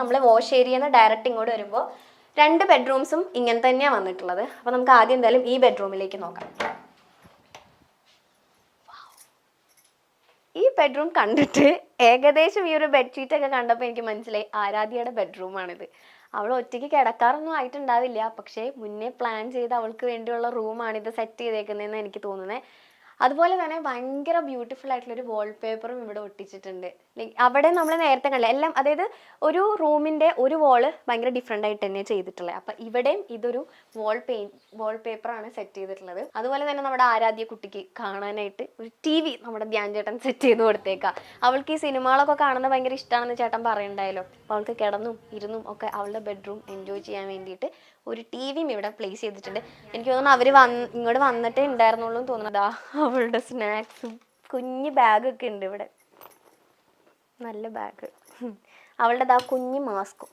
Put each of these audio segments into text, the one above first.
നമ്മൾ wash ഏരിയന്ന് direct ഇങ്ങോട്ട് വരുമ്പോൾ രണ്ട് ബെഡ്റൂംസും ഇങ്ങനെ തന്നെയാണ് വന്നിട്ടുള്ളത്. അപ്പോൾ നമുക്ക് ആദ്യം എന്തായാലും ഈ ബെഡ്റൂമിലേക്ക് നോക്കാം. ഈ ബെഡ്റൂം കണ്ടിട്ട് ഏകദേശം ഈ ഒരു ബെഡ്ഷീറ്റ് ഒക്കെ കണ്ടപ്പോൾ എനിക്ക് മനസ്സിലായി ആരാധ്യയുടെ ബെഡ്റൂമാണിത് അവൾ ഒറ്റയ്ക്ക് കിടക്കാറൊന്നും ആയിട്ടുണ്ടാവില്ല. പക്ഷേ മുന്നേ പ്ലാൻ ചെയ്ത് അവൾക്ക് വേണ്ടിയുള്ള റൂമാണ് ഇത് സെറ്റ് ചെയ്തേക്കുന്നതെന്ന് എനിക്ക് തോന്നുന്നത് അതുപോലെ തന്നെ ഭയങ്കര ബ്യൂട്ടിഫുൾ ആയിട്ടുള്ളൊരു വാൾപേപ്പറും ഇവിടെ ഒട്ടിച്ചിട്ടുണ്ട്. അവിടെ നമ്മൾ നേരത്തെ കണ്ടില്ല? എല്ലാം അതായത് ഒരു റൂമിന്റെ ഒരു വാൾ ഭയങ്കര ഡിഫറെന്റ് ആയിട്ട് തന്നെ ചെയ്തിട്ടുള്ളത്. അപ്പം ഇവിടെയും ഇതൊരു വാൾ പെയിൻ വാൾ പേപ്പറാണ് സെറ്റ് ചെയ്തിട്ടുള്ളത്. അതുപോലെ തന്നെ നമ്മുടെ ആരാധ്യ കുട്ടിക്ക് കാണാനായിട്ട് ഒരു ടി വി നമ്മുടെ ധ്യാൻ ചേട്ടൻ സെറ്റ് ചെയ്ത് കൊടുത്തേക്കാം. അവൾക്ക് ഈ സിനിമകളൊക്കെ കാണുന്നത് ഭയങ്കര ഇഷ്ടമാണെന്ന് ചേട്ടൻ പറയുണ്ടായല്ലോ. അപ്പോൾ അവൾക്ക് കിടന്നും ഇരുന്നും ഒക്കെ അവളുടെ ബെഡ്റൂം എൻജോയ് ചെയ്യാൻ വേണ്ടിയിട്ട് ഒരു ടി വിയും ഇവിടെ പ്ലേസ് ചെയ്തിട്ടുണ്ട്. എനിക്ക് തോന്നുന്നു അവർ വന്ന് ഇങ്ങോട്ട് വന്നിട്ടേ ഉണ്ടായിരുന്നുള്ളൂ തോന്നുന്നതാ അവളുടെ സ്നാക്സും കുഞ്ഞ് ബാഗൊക്കെ ഉണ്ട് ഇവിടെ. നല്ല ബാഗ് അവളുടെ ആ കുഞ്ഞു മാസ്കും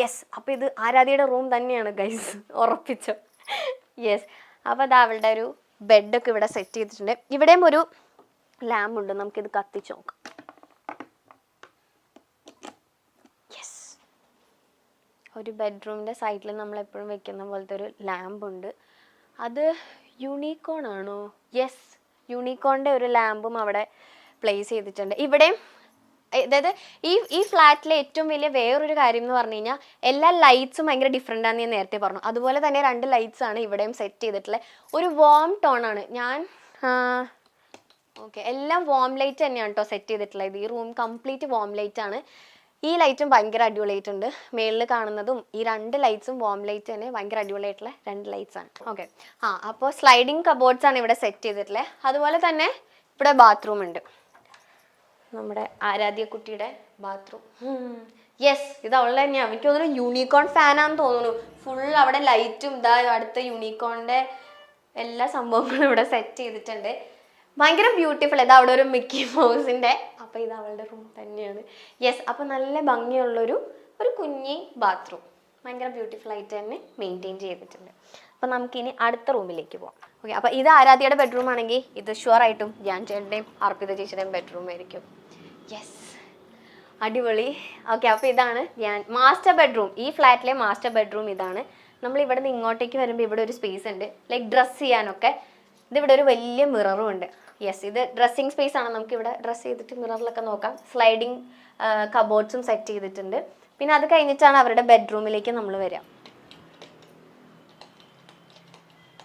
യെസ് അപ്പോൾ ഇത് ആരാധ്യയുടെ റൂം തന്നെയാണ് ഗൈസ് ഉറപ്പിച്ചോ? യെസ് അപ്പോൾ അത് അവളുടെ ഒരു ബെഡൊക്കെ ഇവിടെ സെറ്റ് ചെയ്തിട്ടുണ്ട്. ഇവിടെയും ഒരു ലാമ്പ് ഉണ്ട്. നമുക്കിത് കത്തിച്ച് നോക്കാം. യെസ് ഒരു ബെഡ്റൂമിന്റെ സൈഡിൽ നമ്മൾ എപ്പോഴും വെക്കുന്ന പോലത്തെ ഒരു ലാമ്പ് ഉണ്ട്. അത് യൂണിക്കോൺ ആണോ? യെസ് യൂണിക്കോണിന്റെ ഒരു ലാമ്പും അവിടെ പ്ലേസ് ചെയ്തിട്ടുണ്ട്. ഇവിടെയും അതായത് ഈ ഈ ഫ്ലാറ്റിലെ ഏറ്റവും വലിയ വേറൊരു കാര്യം എന്ന് പറഞ്ഞു കഴിഞ്ഞാൽ എല്ലാ ലൈറ്റ്സും ഭയങ്കര ഡിഫറെന്റ് ആണെന്ന് ഞാൻ നേരത്തെ പറഞ്ഞു. അതുപോലെ തന്നെ രണ്ട് ലൈറ്റ്സ് ആണ് ഇവിടെയും സെറ്റ് ചെയ്തിട്ടുള്ളത് ഒരു വാം ടോൺ ആണ്. ഞാൻ ഓക്കെ എല്ലാം വാം ലൈറ്റ് തന്നെയാണ് കേട്ടോ സെറ്റ് ചെയ്തിട്ടുള്ളത്. ഈ റൂം കംപ്ലീറ്റ് വാം ലൈറ്റ് ആണ്. ഈ ലൈറ്റും ഭയങ്കര അടിപൊളിയായിട്ടുണ്ട്. മേളിൽ കാണുന്നതും ഈ രണ്ട് ലൈറ്റ്സും വാം ലൈറ്റ് തന്നെ ഭയങ്കര അടിപൊളിയായിട്ടുള്ള രണ്ട് ലൈറ്റ്സ് ആണ്. ഓക്കെ. ആ അപ്പോൾ സ്ലൈഡിങ് കബോർഡ്സ് ആണ് ഇവിടെ സെറ്റ് ചെയ്തിട്ടുള്ളത് അതുപോലെ തന്നെ ഇവിടെ ബാത്റൂം ഉണ്ട്. നമ്മുടെ ആരാധ്യ കുട്ടിയുടെ ബാത്റൂം യെസ് ഇത് അവളുടെ തന്നെയാണ് എനിക്ക് തോന്നുന്നു യൂണിക്കോൺ ഫാനാന്ന് തോന്നുന്നു. ഫുൾ അവിടെ ലൈറ്റും ഇതാ അടുത്ത യൂണിക്കോണിന്റെ എല്ലാ സംഭവങ്ങളും ഇവിടെ സെറ്റ് ചെയ്തിട്ടുണ്ട്. ഭയങ്കര ബ്യൂട്ടിഫുൾ ഇതാ അവിടെ ഒരു മിക്കി മൗസിന്റെ അപ്പൊ ഇത് അവളുടെ റൂം തന്നെയാണ്. യെസ് അപ്പൊ നല്ല ഭംഗിയുള്ളൊരു ഒരു കുഞ്ഞി ബാത്റൂം ഭയങ്കര ബ്യൂട്ടിഫുൾ ആയിട്ട് തന്നെ മെയിന്റെയിൻ ചെയ്തിട്ടുണ്ട്. അപ്പൊ നമുക്കിനി അടുത്ത റൂമിലേക്ക് പോകാം ഓക്കെ അപ്പൊ ഇത് ആരാധ്യയുടെ ബെഡ്റൂം ആണെങ്കിൽ ഇത് ഷുവർ ആയിട്ടും ഞാൻ ചേട്ടന്റെയും അർപ്പിത ചേച്ചിയുടെയും ബെഡ്റൂം ആയിരിക്കും. യെസ് അടിപൊളി. ഓക്കെ അപ്പോൾ ഇതാണ് ഞാൻ മാസ്റ്റർ ബെഡ്റൂം ഈ ഫ്ലാറ്റിലെ മാസ്റ്റർ ബെഡ്റൂം ഇതാണ്. നമ്മൾ ഇവിടെ നിന്ന് ഇങ്ങോട്ടേക്ക് വരുമ്പോൾ ഇവിടെ ഒരു സ്പേസ് ഉണ്ട്. ലൈക്ക് ഡ്രസ്സ് ചെയ്യാനൊക്കെ. ഇതിവിടെ ഒരു വലിയ മിററും ഉണ്ട്. യെസ് ഇത് ഡ്രസ്സിങ് സ്പേസ് ആണ്. നമുക്ക് ഇവിടെ ഡ്രസ്സ് ചെയ്തിട്ട് മിററിലൊക്കെ നോക്കാം. സ്ലൈഡിങ് കബോർഡ്സും സെറ്റ് ചെയ്തിട്ടുണ്ട്. പിന്നെ അത് കഴിഞ്ഞിട്ടാണ് അവരുടെ ബെഡ്റൂമിലേക്ക് നമ്മൾ വരിക.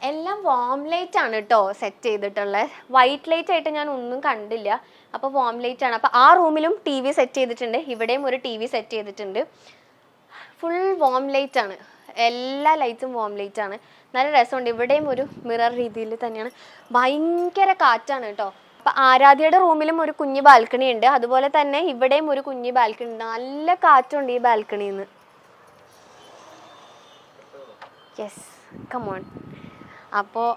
എല്ലാം വാം ലൈറ്റ് ആണ് കേട്ടോ സെറ്റ് ചെയ്തിട്ടുള്ളത്. വൈറ്റ് ലൈറ്റ് ആയിട്ട് ഞാൻ ഒന്നും കണ്ടില്ല. അപ്പോൾ വോംലേറ്റ് ലൈറ്റ് ആണ്. അപ്പോൾ ആ റൂമിലും ടി വി സെറ്റ് ചെയ്തിട്ടുണ്ട്. ഇവിടെയും ഒരു ടി വി സെറ്റ് ചെയ്തിട്ടുണ്ട്. ഫുൾ വോംലേറ്റ് ലൈറ്റ് ആണ്. എല്ലാ ലൈറ്റും വോംലേറ്റ് ലൈറ്റ് ആണ്. നല്ല രസമുണ്ട്. ഇവിടെയും ഒരു മിറർ രീതിയിൽ തന്നെയാണ്. ഭയങ്കര കാറ്റാണ് കേട്ടോ. അപ്പൊ ആരാധ്യയുടെ റൂമിലും ഒരു കുഞ്ഞു ബാൽക്കണി ഉണ്ട്. അതുപോലെ തന്നെ ഇവിടെയും ഒരു കുഞ്ഞു ബാൽക്കണി ഉണ്ട്. നല്ല കാറ്റുണ്ട് ഈ ബാൽക്കണിയിൽ നിന്ന് യെസ് കമോൺ അപ്പോൾ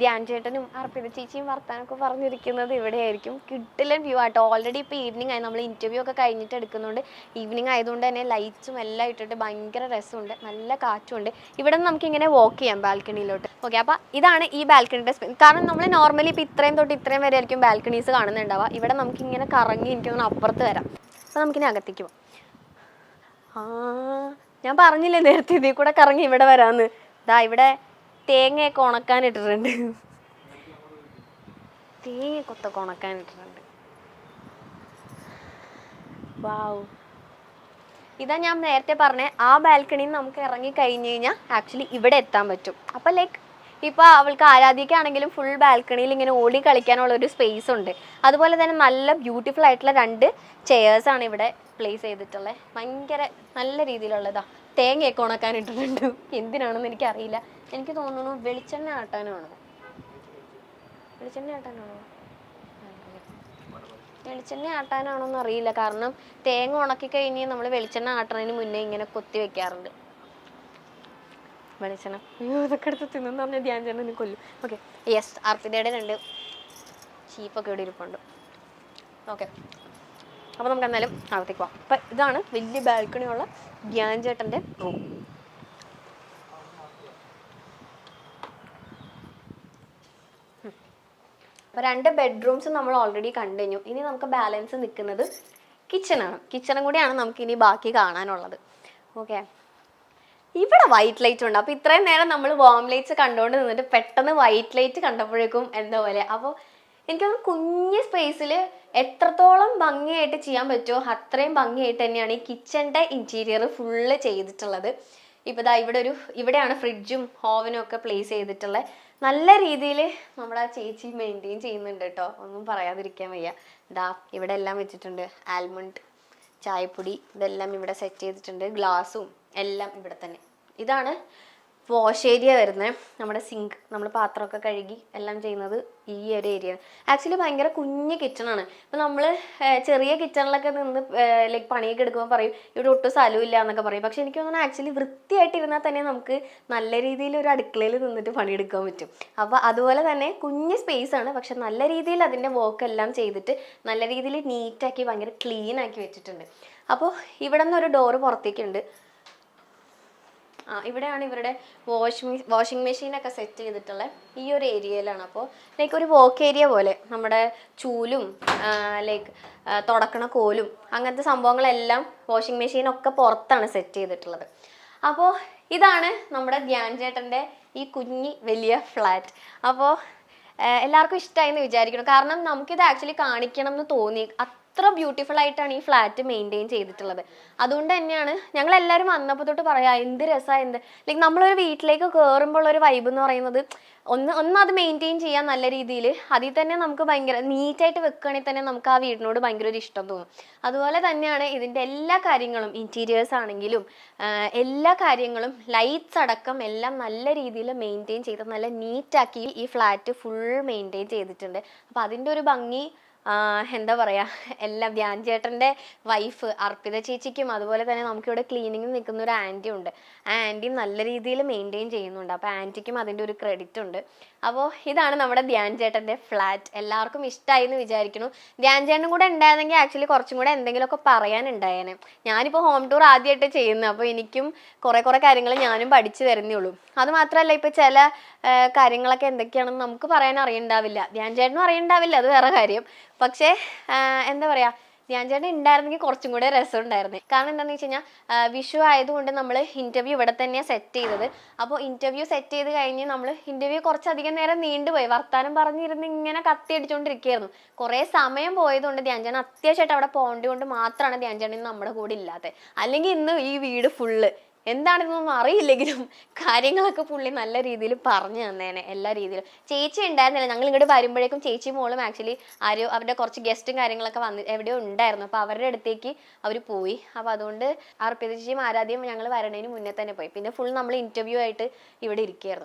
ധ്യാൻ ചേട്ടനും അർപ്പിത ചേച്ചിയും വർത്താനൊക്കെ പറഞ്ഞിരിക്കുന്നത് ഇവിടെയായിരിക്കും. കിട്ടില്ല വ്യൂ ആട്ടോ. ഓൾറെഡി ഇപ്പോൾ ഈവനിങ് ആയി. നമ്മൾ ഇന്റർവ്യൂ ഒക്കെ കഴിഞ്ഞിട്ട് എടുക്കുന്നുണ്ട്. ഈവനിങ് ആയതുകൊണ്ട് തന്നെ ലൈറ്റ്സും എല്ലാം ഇട്ടിട്ട് ഭയങ്കര രസമുണ്ട്. നല്ല കാറ്റുണ്ട് ഇവിടെ നിന്ന് നമുക്ക് ഇങ്ങനെ വാക്ക് ചെയ്യാം ബാൽക്കണിയിലോട്ട്. ഓക്കെ അപ്പോൾ ഇതാണ് ഈ ബാൽക്കണിയുടെ സ്പേസ് കാരണം നമ്മൾ നോർമലി ഇപ്പോൾ ഇത്രയും തൊട്ട് ഇത്രയും വരെ ആയിരിക്കും ബാൽക്കണീസ് കാണുന്നുണ്ടാവുക. ഇവിടെ നമുക്ക് ഇങ്ങനെ കറങ്ങി എനിക്കൊന്ന് അപ്പുറത്ത് വരാം. അപ്പോൾ നമുക്കിനി അകത്തേക്ക് പോകാം ആ ഞാൻ പറഞ്ഞില്ലേ നേരത്തെ ഇതിൽ കൂടെ കറങ്ങി ഇവിടെ വരാമെന്ന് ദാ ഇവിടെ തേങ്ങയൊക്കെ ഉണക്കാനിട്ടിട്ടുണ്ട്. തേങ്ങ കൊത്തൊക്കെ ഉണക്കാനിട്ടിട്ടുണ്ട്. വാവ്. ഇതാ ഞാൻ നേരത്തെ പറഞ്ഞ ആ ബാൽക്കണിയിൽ നമുക്ക് ഇറങ്ങി കഴിഞ്ഞു കഴിഞ്ഞാൽ ആക്ച്വലി ഇവിടെ എത്താൻ പറ്റും. അപ്പം ലൈക്ക് ഇപ്പോൾ അവൾക്ക് ആരാധിക്കാണെങ്കിലും ഫുൾ ബാൽക്കണിയിൽ ഇങ്ങനെ ഓടി കളിക്കാനുള്ള ഒരു സ്പേസ് ഉണ്ട്. അതുപോലെ തന്നെ നല്ല ബ്യൂട്ടിഫുൾ ആയിട്ടുള്ള രണ്ട് ചെയേഴ്സ് ആണ് ഇവിടെ പ്ലേസ് ചെയ്തിട്ടുള്ളത് ഭയങ്കര നല്ല രീതിയിലുള്ളതാ. തേങ്ങയൊക്കെ ഉണക്കാനിട്ടിട്ടുണ്ട്. എന്തിനാണെന്ന് എനിക്കറിയില്ല. എനിക്ക് തോന്നുന്നു വെളിച്ചെണ്ണ ആട്ടാനാണോ? വെളിച്ചെണ്ണ ആട്ടാനാണോ? വെളിച്ചെണ്ണ ആട്ടാനാണോന്ന് അറിയില്ല. കാരണം തേങ്ങ ഉണക്കി കഴിഞ്ഞ് നമ്മൾ വെളിച്ചെണ്ണ ആട്ടണതിന് മുന്നേ ഇങ്ങനെ കൊത്തി വെക്കാറുണ്ട്. വെളിച്ചെണ്ണ. അയ്യോ ഇതൊക്കെ എടുത്ത് തിന്നെന്ന് പറഞ്ഞ ധ്യാൻ ചേട്ടനെ കൊല്ലും. ഓക്കെ യെസ് അർപ്പിതയുടെ രണ്ട് ചീപ്പൊക്കെ ഇവിടെ ഇരിപ്പുണ്ട്. ഓക്കെ അപ്പോൾ നമുക്ക് എന്തായാലും അകത്തേക്ക് പോവാം. അപ്പം ഇതാണ് വലിയ ബാൽക്കണിയുള്ള ധ്യാൻ ചേട്ടന്റെ റൂം അപ്പോൾ രണ്ട് ബെഡ്റൂംസ് നമ്മൾ ഓൾറെഡി കഴിഞ്ഞു ഇനി നമുക്ക് ബാലൻസ് നിൽക്കുന്നത് കിച്ചണാണ് കിച്ചണും കൂടിയാണ് നമുക്ക് ഇനി ബാക്കി കാണാനുള്ളത്. ഓക്കെ ഇവിടെ വൈറ്റ് ലൈറ്റ് ഉണ്ട്. അപ്പോൾ ഇത്രയും നേരം നമ്മൾ വാം ലൈറ്റ്സ് കണ്ടുകൊണ്ട് നിന്നിട്ട് പെട്ടെന്ന് വൈറ്റ് ലൈറ്റ് കണ്ടപ്പോഴേക്കും എന്താ പോലെ? അപ്പോൾ എനിക്ക് കുഞ്ഞ് സ്പേസിൽ എത്രത്തോളം ഭംഗിയായിട്ട് ചെയ്യാൻ പറ്റുമോ അത്രയും ഭംഗിയായിട്ട് തന്നെയാണ് ഈ കിച്ചന്റെ ഇന്റീരിയർ ഫുള്ള് ചെയ്തിട്ടുള്ളത്. ഇപ്പോൾ ദാ ഇവിടെ ഒരു ഇവിടെയാണ് ഫ്രിഡ്ജും ഹോവനും ഒക്കെ പ്ലേസ് ചെയ്തിട്ടുള്ളത് നല്ല രീതിയിൽ നമ്മൾ ആ ചേച്ചി മെയിന്റെയിൻ ചെയ്യുന്നുണ്ട് കേട്ടോ. ഒന്നും പറയാതിരിക്കാൻ വയ്യ. ദാ ഇവിടെ എല്ലാം വെച്ചിട്ടുണ്ട്. ആൽമണ്ട് ചായപ്പൊടി ഇതെല്ലാം ഇവിടെ സെറ്റ് ചെയ്തിട്ടുണ്ട്. ഗ്ലാസും എല്ലാം ഇവിടെ തന്നെ. ഇതാണ് വാഷ് ഏരിയ വരുന്നത് നമ്മുടെ സിങ്ക് നമ്മൾ പാത്രമൊക്കെ കഴുകി എല്ലാം ചെയ്യുന്നത് ഈ ഒരു ഏരിയ ആക്ച്വലി ഭയങ്കര കുഞ്ഞ് കിച്ചണാണ് ഇപ്പം നമ്മൾ ചെറിയ കിച്ചണിലൊക്കെ നിന്ന് ലൈക്ക് പണിയൊക്കെ എടുക്കുമ്പോൾ പറയും ഇവിടെ ഒട്ടും സ്ഥലമില്ല എന്നൊക്കെ പറയും. പക്ഷെ എനിക്ക് തോന്നുന്നു ആക്ച്വലി വൃത്തിയായിട്ട് ഇരുന്നാൽ തന്നെ നമുക്ക് നല്ല രീതിയിൽ ഒരു അടുക്കളയിൽ നിന്നിട്ട് പണിയെടുക്കാൻ പറ്റും. അപ്പോൾ അതുപോലെ തന്നെ കുഞ്ഞ് സ്പേസ് ആണ്. പക്ഷെ നല്ല രീതിയിൽ അതിന്റെ വർക്ക് എല്ലാം ചെയ്തിട്ട് നല്ല രീതിയിൽ നീറ്റാക്കി ഭയങ്കര ക്ലീൻ ആക്കി വെച്ചിട്ടുണ്ട്. അപ്പോൾ ഇവിടെ നിന്ന് ഒരു ഡോറ് പുറത്തേക്കുണ്ട് ആ ഇവിടെയാണ് ഇവരുടെ വാഷിംഗ് വാഷിംഗ് മെഷീനൊക്കെ സെറ്റ് ചെയ്തിട്ടുള്ള ഈ ഒരു ഏരിയയിലാണ്. അപ്പോൾ ലൈക്ക് ഒരു വോക്ക് ഏരിയ പോലെ നമ്മുടെ ചൂലും ലൈക്ക് തുടക്കണ കോലും അങ്ങനത്തെ സംഭവങ്ങളെല്ലാം വാഷിംഗ് മെഷീനൊക്കെ പുറത്താണ് സെറ്റ് ചെയ്തിട്ടുള്ളത്. അപ്പോൾ ഇതാണ് നമ്മുടെ ധ്യാൻ ചേട്ടന്റെ ഈ കുഞ്ഞി വലിയ ഫ്ലാറ്റ് അപ്പോൾ എല്ലാവർക്കും ഇഷ്ടമായി എന്ന് വിചാരിക്കണം കാരണം നമുക്കിത് ആക്ച്വലി കാണിക്കണം എന്ന് തോന്നി അത്ര ബ്യൂട്ടിഫുൾ ആയിട്ടാണ് ഈ ഫ്ലാറ്റ് മെയിന്റെയിൻ ചെയ്തിട്ടുള്ളത്. അതുകൊണ്ട് തന്നെയാണ് ഞങ്ങൾ എല്ലാവരും വന്നപ്പോൾ തൊട്ട് പറയാം എന്ത് രസമാണ് എന്ത്. ലൈക്ക് നമ്മളൊരു വീട്ടിലേക്ക് കയറുമ്പോൾ ഒരു വൈബ് എന്ന് പറയുന്നത് ഒന്ന് ഒന്ന് അത് മെയിന്റെയിൻ ചെയ്യാൻ നല്ല രീതിയിൽ അതിൽ തന്നെ നമുക്ക് ഭയങ്കര നീറ്റായിട്ട് വെക്കുകയാണെങ്കിൽ തന്നെ നമുക്ക് ആ വീടിനോട് ഭയങ്കര ഒരു ഇഷ്ടം തോന്നും. അതുപോലെ തന്നെയാണ് ഇതിന്റെ എല്ലാ കാര്യങ്ങളും ഇന്റീരിയേഴ്സ് ആണെങ്കിലും എല്ലാ കാര്യങ്ങളും ലൈറ്റ്സ് അടക്കം എല്ലാം നല്ല രീതിയിൽ മെയിന്റെയിൻ ചെയ്ത് നല്ല നീറ്റാക്കി ഈ ഫ്ലാറ്റ് ഫുൾ മെയിന്റെയിൻ ചെയ്തിട്ടുണ്ട്. അപ്പോൾ അതിന്റെ ഒരു ഭംഗി എന്താ പറയുക എല്ലാം ധ്യാൻ ചേട്ടന്റെ വൈഫ് അർപ്പിത ചേച്ചിക്കും അതുപോലെ തന്നെ നമുക്കിവിടെ ക്ലീനിങ്ങിൽ നിൽക്കുന്ന ഒരു ആന്റി ഉണ്ട്. ആ ആന്റി നല്ല രീതിയിൽ മെയിന്റെയിൻ ചെയ്യുന്നുണ്ട്. അപ്പോൾ ആന്റിക്കും അതിന്റെ ഒരു ക്രെഡിറ്റ് ഉണ്ട്. അപ്പോൾ ഇതാണ് നമ്മുടെ ധ്യാൻ ചേട്ടന്റെ ഫ്ലാറ്റ് എല്ലാവർക്കും ഇഷ്ടമായി എന്ന് വിചാരിക്കുന്നു. ധ്യാൻ ചേട്ടനും കൂടെ ഉണ്ടായിരുന്നെങ്കിൽ ആക്ച്വലി കുറച്ചും കൂടെ എന്തെങ്കിലുമൊക്കെ പറയാനുണ്ടായേനെ ഞാനിപ്പോൾ ഹോം ടൂർ ആദ്യമായിട്ട് ചെയ്യുന്നത്. അപ്പോൾ എനിക്കും കുറേ കുറേ കാര്യങ്ങൾ ഞാനും പഠിച്ചു തരുന്നേ ഉള്ളൂ. അത് മാത്രമല്ല ഇപ്പോൾ ചില കാര്യങ്ങളൊക്കെ എന്തൊക്കെയാണെന്ന് നമുക്ക് പറയാൻ അറിയണ്ടാവില്ല. ധ്യാൻ ചേട്ടനും അറിയണ്ടാവില്ല. അത് വേറെ കാര്യം. പക്ഷേ എന്താ പറയുക ഞാൻ ചേട്ടൻ ഉണ്ടായിരുന്നെങ്കിൽ കുറച്ചും കൂടെ രസം ഉണ്ടായിരുന്നു കാരണം എന്താണെന്ന് വെച്ച് കഴിഞ്ഞാൽ വിഷു ആയതുകൊണ്ട് നമ്മൾ ഇന്റർവ്യൂ ഇവിടെ തന്നെയാണ് സെറ്റ് ചെയ്തത്. അപ്പോൾ ഇന്റർവ്യൂ സെറ്റ് ചെയ്ത് കഴിഞ്ഞ് നമ്മൾ ഇന്റർവ്യൂ കുറച്ചധികം നേരം നീണ്ടുപോയി വർത്താനം പറഞ്ഞിരുന്ന് ഇങ്ങനെ കത്തി അടിച്ചുകൊണ്ടിരിക്കുകയായിരുന്നു കുറേ സമയം പോയതുകൊണ്ട് ധ്യാൻ അത്യാവശ്യമായിട്ട് അവിടെ പോകേണ്ടത് കൊണ്ട് മാത്രമാണ് ധ്യാൻ ചേട്ടൻ നമ്മുടെ കൂടെ ഇല്ലാത്തത് അല്ലെങ്കിൽ ഇന്ന് ഈ വീട് ഫുള്ള് എന്താണെന്നൊന്നും അറിയില്ലെങ്കിലും കാര്യങ്ങളൊക്കെ പുള്ളി നല്ല രീതിയിൽ പറഞ്ഞു തന്നേനെ എല്ലാ രീതിയിലും. ചേച്ചി ഉണ്ടായിരുന്നില്ല. ഞങ്ങൾ ഇങ്ങോട്ട് വരുമ്പോഴേക്കും ചേച്ചി മോളും ആക്ച്വലി ആരോ അവരുടെ കുറച്ച് ഗസ്റ്റും കാര്യങ്ങളൊക്കെ വന്ന് എവിടെയോ ഉണ്ടായിരുന്നു. അപ്പോൾ അവരുടെ അടുത്തേക്ക് അവർ പോയി. അപ്പോൾ അതുകൊണ്ട് അർപ്പിത ചേച്ചിയും ആരാധ്യം ഞങ്ങൾ വരണതിന് മുന്നേ തന്നെ പോയി. പിന്നെ ഫുൾ നമ്മൾ ഇന്റർവ്യൂ ആയിട്ട് ഇവിടെ ഇരിക്കുകയായിരുന്നു.